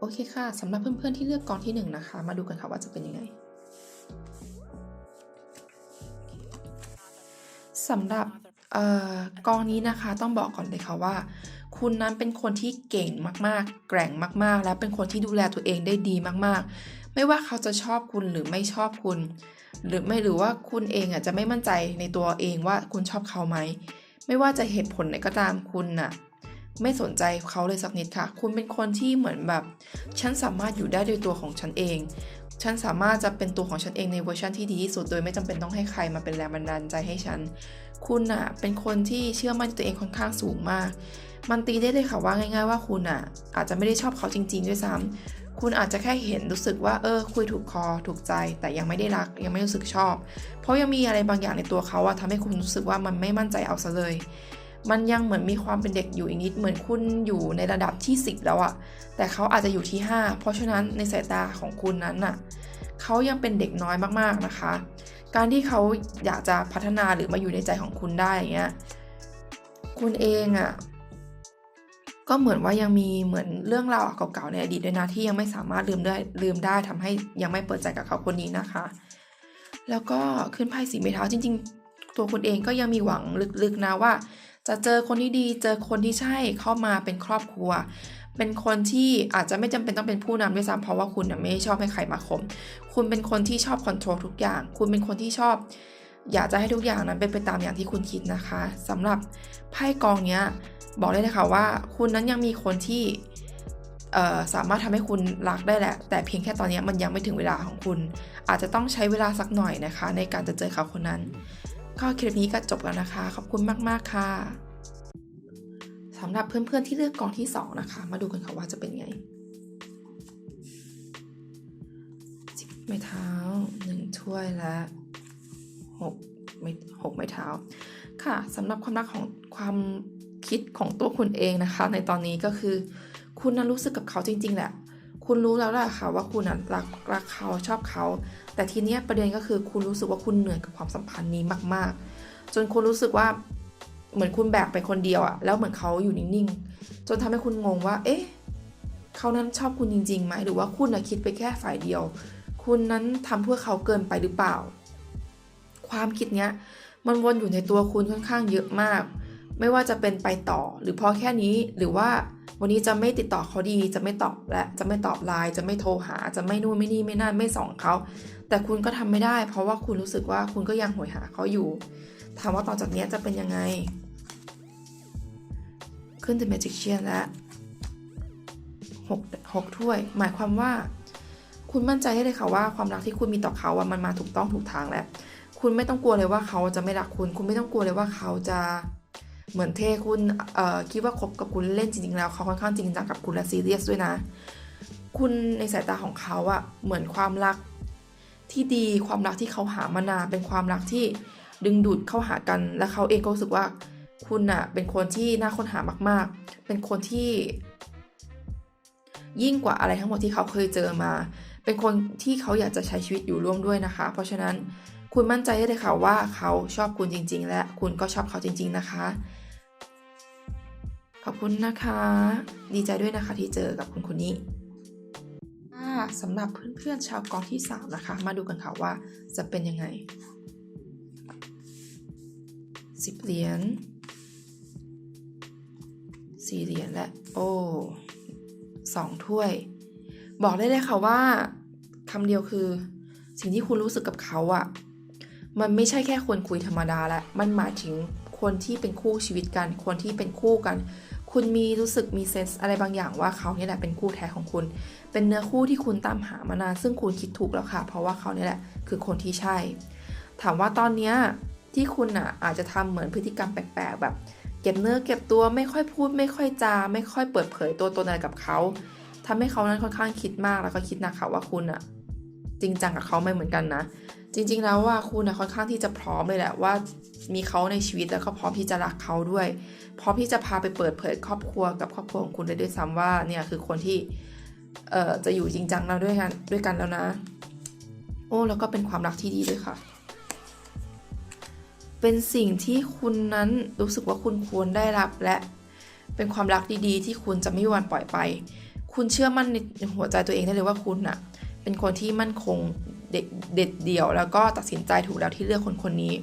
โอเคค่ะสำหรับเพื่อนๆที่เลือกกองที่หนึ่งนะคะ มาดูกันค่ะว่าจะเป็นยังไงสำหรับออกองนี้นะคะต้องบอกก่อนเลยค่ะว่า คุณนั้นเป็นคนที่เก่งมากๆ แกร่งมากๆ และเป็นคนที่ดูแลตัวเองได้ดีมากๆ ไม่ว่าเขาจะชอบคุณหรือไม่ชอบคุณ หรือไม่หรือว่าคุณเองอะจะไม่มั่นใจในตัวเองว่าคุณชอบเขาไหมไม่ว่าจะเหตุผลไหนก็ตามคุณน่ะ ไม่สนใจเขาเลยสักนิดค่ะ คุณเป็นคนที่เหมือนแบบ ฉันสามารถอยู่ได้ด้วยตัวของฉันเอง ฉันสามารถจะเป็นตัวของฉันเองในเวอร์ชันที่ดีที่สุด โดยไม่จำเป็นต้องให้ใครมาเป็นแรงบันดาลใจให้ฉัน คุณน่ะเป็นคนที่เชื่อมั่นในตัวเองค่อนข้างสูงมาก มันตีได้เลยค่ะว่าง่าย ๆ ว่าคุณน่ะอาจจะไม่ได้ชอบเขาจริง ๆ ด้วยซ้ำคุณอาจจะแค่เห็นรู้สึกว่าเออ คุยถูกคอถูกใจ แต่ยังไม่ได้รัก ยังไม่รู้สึกชอบ เพราะยังมีอะไรบางอย่างในตัวเขาอะทำให้คุณรู้สึกว่ามันไม่มั่นใจเอาซะเลย มันยังเหมือนมีความเป็นเด็กอยู่อีกนิด เหมือนคุณอยู่ในระดับที่ 10 แล้วอะแต่เขาอาจจะอยู่ที่ 5 เพราะฉะนั้นในสายตาของคุณนั้นน่ะเขายังเป็นเด็กน้อยมากๆนะคะ การที่เขาอยากจะพัฒนาหรือมาอยู่ในใจของคุณได้อย่างเงี้ยคุณเองอะก็เหมือนว่ายังมีเหมือนเรื่องราวเก่าๆในอดีตด้วยนะที่ยังไม่สามารถลืมได้ลืมได้ทำให้ยังไม่เปิดใจกับเขาคนนี้นะคะ แล้วก็ขึ้นไพ่สีไม้เท้าจริง ๆ ตัวคุณเองก็ยังมีหวังลึกๆนะว่า จะเจอคนที่ดี เจอคนที่ใช่เข้ามาเป็นครอบครัว เป็นคนที่อาจจะไม่จำเป็นต้องเป็นผู้นำด้วยซ้ำเพราะว่าคุณน่ะไม่ชอบให้ใครมาข่มคุณเป็นคนที่ชอบคอนโทรลทุกอย่าง คุณเป็นคนที่ชอบ อยากจะให้ทุกอย่างนั้นเป็นไปตามอย่างที่คุณคิดนะคะสำหรับไพ่กองเนี้ยบอกได้เลยค่ะว่า คุณนั้นยังมีคนที่สามารถทำให้คุณรักได้แหละ แต่เพียงแค่ตอนนี้มันยังไม่ถึงเวลาของคุณ อาจจะต้องใช้เวลาสักหน่อยนะคะ ในการจะเจอเขาคนนั้น ก็คลิปนี้ก็จบแล้วนะคะ ขอบคุณมากๆค่ะสำหรับเพื่อนๆที่เลือกกองที่ 2 นะคะ มาดูกันค่ะว่าจะเป็นไงสิบไม้เท้าหนึ่งถ้วยและหกไม่หกไม้เท้า ค่ะสำหรับความรักของความคิดของตัวคุณเองนะคะ ในตอนนี้ก็คือคุณนั้นรู้สึกกับเขาจริง ๆ แหละ คุณรู้แล้วแหละค่ะว่าคุณนั้นรักรักเขาชอบเขา แต่ทีเนี้ยประเด็นก็คือคุณรู้สึกว่าคุณเหนื่อยกับความสัมพันธ์นี้มาก ๆ จนคุณรู้สึกว่าเหมือนคุณแบกไปคนเดียวอะแล้วเหมือนเขาอยู่นิ่งๆ จนทำให้คุณงงว่า เอ๊ะเขานั้นชอบคุณจริงๆไหมหรือว่าคุณอะคิดไปแค่ฝ่ายเดียว คุณนั้นทำเพื่อเขาเกินไปหรือเปล่า ความคิดเนี้ยมันวนอยู่ในตัวคุณค่อนข้างเยอะมาก ไม่ว่าจะเป็นไปต่อหรือพอแค่นี้หรือว่า วันนี้จะไม่ติดต่อเขาดี จะไม่ตอบและจะไม่ตอบไลน์จะไม่โทรหา จะไม่นู่นไม่นี่ไม่นั่นไม่ส่องเขาแต่คุณก็ทำไม่ได้ เพราะว่าคุณรู้สึกว่าคุณก็ยังหวยหาเขาอยู่ ถามว่าต่อจากนี้จะเป็นยังไง ขึ้น The Magician และหกหกถ้วย หมายความว่า คุณมั่นใจได้เลยค่ะว่าความรักที่คุณมีต่อเขาอะมันมาถูกต้องถูกทางแล้ว คุณไม่ต้องกลัวเลยว่าเขาจะไม่รักคุณ คุณไม่ต้องกลัวเลยว่าเขาจะ เหมือนเทคุณเอ่อคิดว่าคบกับคุณเล่นจริงๆแล้วเขาค่อนข้างจริงจังกับคุณและซีเรียสด้วยนะ คุณในสายตาของเขาอะเหมือนความรักที่ดีความรักที่เขาหามานานเป็นความรักที่ดึงดูดเข้าหากันและเขาเองก็รู้สึกว่าคุณอะเป็นคนที่น่าค้นหามาก ๆ เป็นคนที่ ยิ่งกว่าอะไรทั้งหมดที่เขาเคยเจอมา เป็นคนที่เขาอยากจะใช้ชีวิตอยู่ร่วมด้วยนะคะ เพราะฉะนั้น คุณมั่นใจได้เลยค่ะว่าเขาชอบคุณจริง ๆ และคุณก็ชอบเขาจริง ๆ นะคะ ขอบคุณนะคะ ดีใจด้วยนะคะที่เจอกับคุณคนนี้สำหรับเพื่อนๆชาวกองที่ 3 นะคะ มาดูกันค่ะว่าจะเป็นยังไง 10 เหรียญ4เหรียญและโอ้สองถ้วย บอกได้เลยค่ะว่าคำเดียวคือ สิ่งที่คุณรู้สึกกับเขาอะ มันไม่ใช่แค่คนคุยธรรมดาและมันหมายถึงคนที่เป็นคู่ชีวิตกัน คนที่เป็นคู่กัน คุณมีรู้สึกมีเซนส์อะไรบางอย่างว่าเขาเนี่ยแหละเป็นคู่แท้ของคุณ เป็นเนื้อคู่ที่คุณตามหามานานซึ่งคุณคิดถูกแล้วค่ะ เพราะว่าเขาเนี่ยแหละคือคนที่ใช่ ถามว่าตอนเนี้ยที่คุณอะอาจจะทำเหมือนพฤติกรรมแปลกๆแบบ เก็บเนื้อเก็บตัวไม่ค่อยพูด ไม่ค่อยจา ไม่ค่อยเปิดเผยตัวตนอะไรกับเขาทำให้เขานั้นค่อนข้างคิดมากแล้วก็คิดหนักค่ะว่าคุณอะ จริงจังกับเขาไม่เหมือนกันนะ จริง ๆ แล้วว่าคุณนะค่อนข้างที่จะพร้อมเลยแหละว่ามีเขาในชีวิตแล้วก็พร้อมที่จะรักเขาด้วย พร้อมที่จะพาไปเปิดเผยครอบครัวกับครอบครัวของคุณได้ด้วยซ้ำว่าเนี่ยคือคนที่เอ่อจะอยู่จริงจังแล้วด้วยกันด้วยกันแล้วนะ โอ้แล้วก็เป็นความรักที่ดีด้วยค่ะ เป็นสิ่งที่คุณนั้นรู้สึกว่าคุณควรได้รับและเป็นความรักดีๆ ที่คุณจะไม่มีวันปล่อยไป คุณเชื่อมั่นในหัวใจตัวเองได้เลยว่าคุณน่ะ เป็นคนที่มั่นคงเด็ดเด็ดเดี่ยว แล้วก็ตัดสินใจถูกแล้วที่เลือกคนคนนี้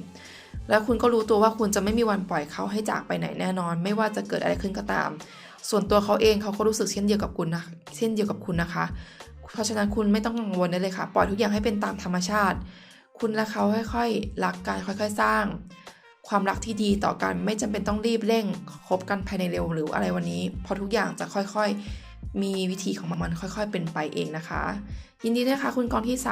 แล้วคุณก็รู้ตัวว่าคุณจะไม่มีวันปล่อยเขาให้จากไปไหนแน่นอน ไม่ว่าจะเกิดอะไรขึ้นก็ตาม ส่วนตัวเขาเองเขาก็รู้สึกเช่นเดียวกับคุณนะเช่นเดียวกับคุณนะคะ เพราะฉะนั้นคุณไม่ต้องกังวลได้เลยค่ะ ปล่อยทุกอย่างให้เป็นตามธรรมชาติ คุณและเขาค่อยๆรักกันค่อยๆสร้าง ความรักที่ดีต่อกันไม่จำเป็นต้องรีบเร่งคบกันภายในเร็วหรืออะไรวันนี้เพราะทุกอย่างจะค่อยๆ มีวิธีของมันค่อยๆ เป็นไปเองนะคะ ยินดีด้วยค่ะคุณกองที่ 3